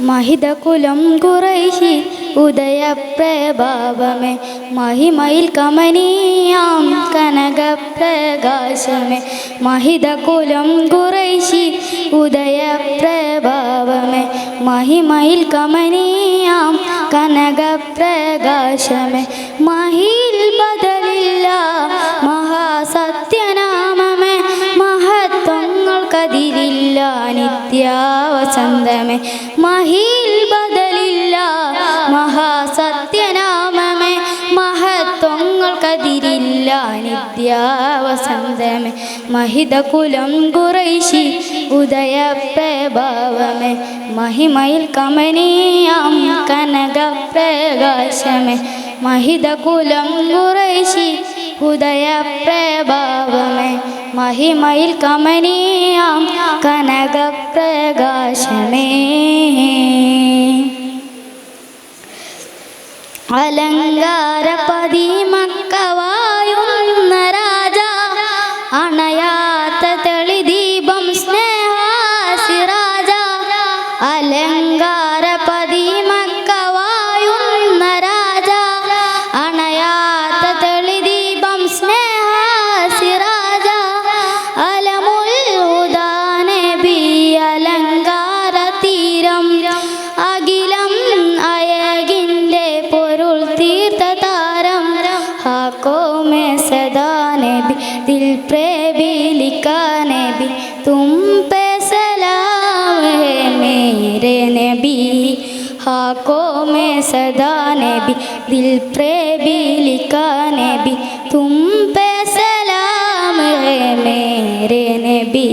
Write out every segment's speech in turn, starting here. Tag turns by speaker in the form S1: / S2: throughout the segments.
S1: മഹിതകുലം കുറൈശി ഉദയപ്രഭാവമേ. മഹിമയിൽ കമനീയാം കനകപ്രകാശമേ. മഹിതകുലം കുറൈശി ഉദയപ്രഭാവമേ. മഹിമയിൽ കമനീയാം കനകപ്രകാശമേ. മഹിൽ നിത്യാവസന്തമേ. മഹിൽ ബദലില്ല മഹാസത്യനാമമേ. മഹത്വങ്ങൾക്കതിരില്ല നിത്യാവസന്തമേ. മഹിതകുലം കുറൈശി ഉദയപ്രഭാവമേ. മഹിമയിൽ കമനീയം കനകപ്രകാശമേ. മഹിതകുലം കുറൈശി ഉദയപ്രഭാവമേ മഹിമയിൽ കമനീയാം കനകപ്രകാശമേ. അലങ്കാരപതി മക്കവായുന്ന രാജ അണയാത്ത തും പേ സലാം ഹേ മേരെ നബി ഹാക്കോ മേ സദാ നബി ദിൽ പ്രേബിലിക്കാ നബി തും പേ സലാം ഹേ മേരെ നബി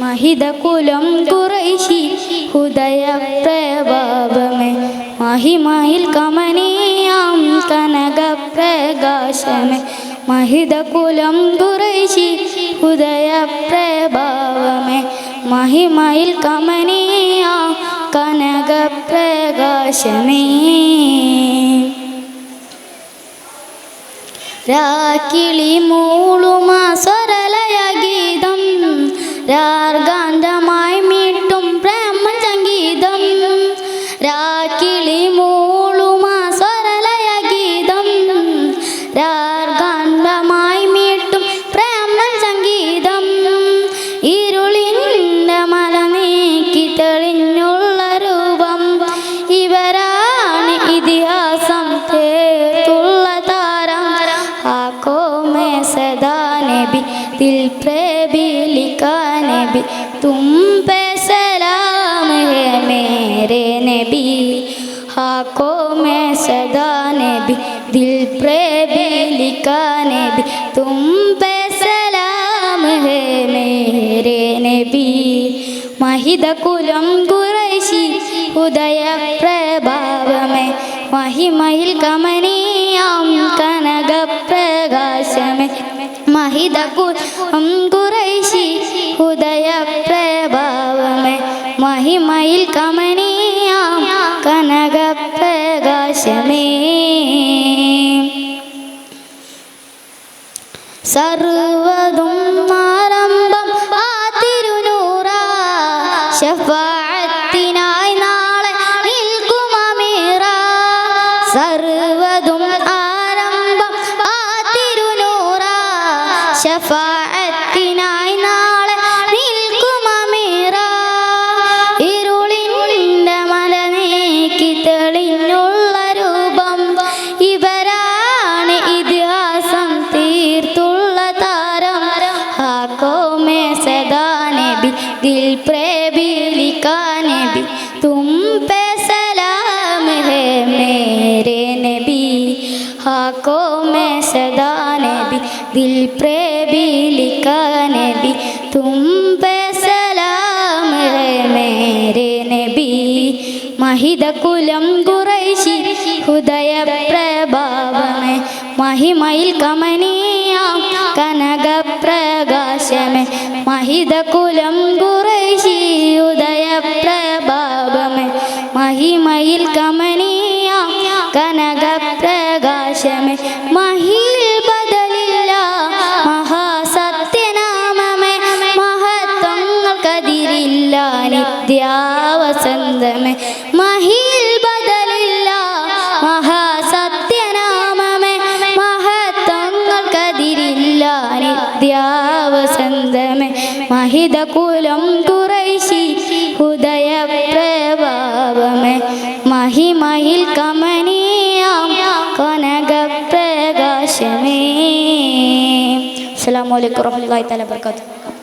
S1: മഹിതകുലം കുറൈശി ഹുദയ പ്രഭാവമേ മഹിമയിൽ കമനീയാം കനക പ്രകാശമേ മഹിതകുലം കുറൈശി ഹുദയ പ്രഭാവമേ മഹിമയിൽ കമനീയ കനക പ്രകാശമേ രാക്കിളി മൂളുമാ പ്രേബിലിക്കാ നബി തും പേ സലാം ഹേ മേരെ നബി ആക്കോ മേ സദാ നബി ദിൽ പ്രേബിലിക്കാ നബി തും പേ സലാം ഹേ മേരേ നബി മഹിതകുലം കുറൈശി ഉദയ പ്രഭാവമേ മഹിമയിൽ കമനീയാം കനക പ്രകാശമേ മഹിതകുലം കുറൈശി മഹിമയിൽ കമനീയാം കനകപ്രകാശമേ. സർവതും ആരംഭം ആ തിരുനൂറ. ശഫാഅത്തിനായി നാളെ നിൽക്കും സർവതും ആരംഭം ആ തിരുനൂറ. ശഫാഅത്തിനായി ഹാക്കോ മേ സദാ നബി ദിൽ പ്രേബിലിക്കാ നബി. തും പേ സലാം ഹേ മേരെ നബി. ഹാക്കോ മേ സദാ നബി ദിൽ പ്രേബിലിക്കാ നബി. തും പേ സലാം ഹേ മേരെ നബി. മഹിതകുലം കുറൈശി ഹുദയ പ്രഭാവമേ മഹിമയിൽ കമനീയാം കനക പ്രകാശമേ മഹിതകുലം കുറൈശി ഉദയ പ്രഭാവമേ മഹിമയിൽ കമനീയാം മഹിത കുലം കുറൈശി ഉദയ പ്രഭാവമേ മഹിമയിൽ കമനീയാം കനക പ്രകാശമേ അസ്സലാമു അലൈക്കും വറഹ്മത്തുള്ളാഹി തആല വബറകാതുഹു.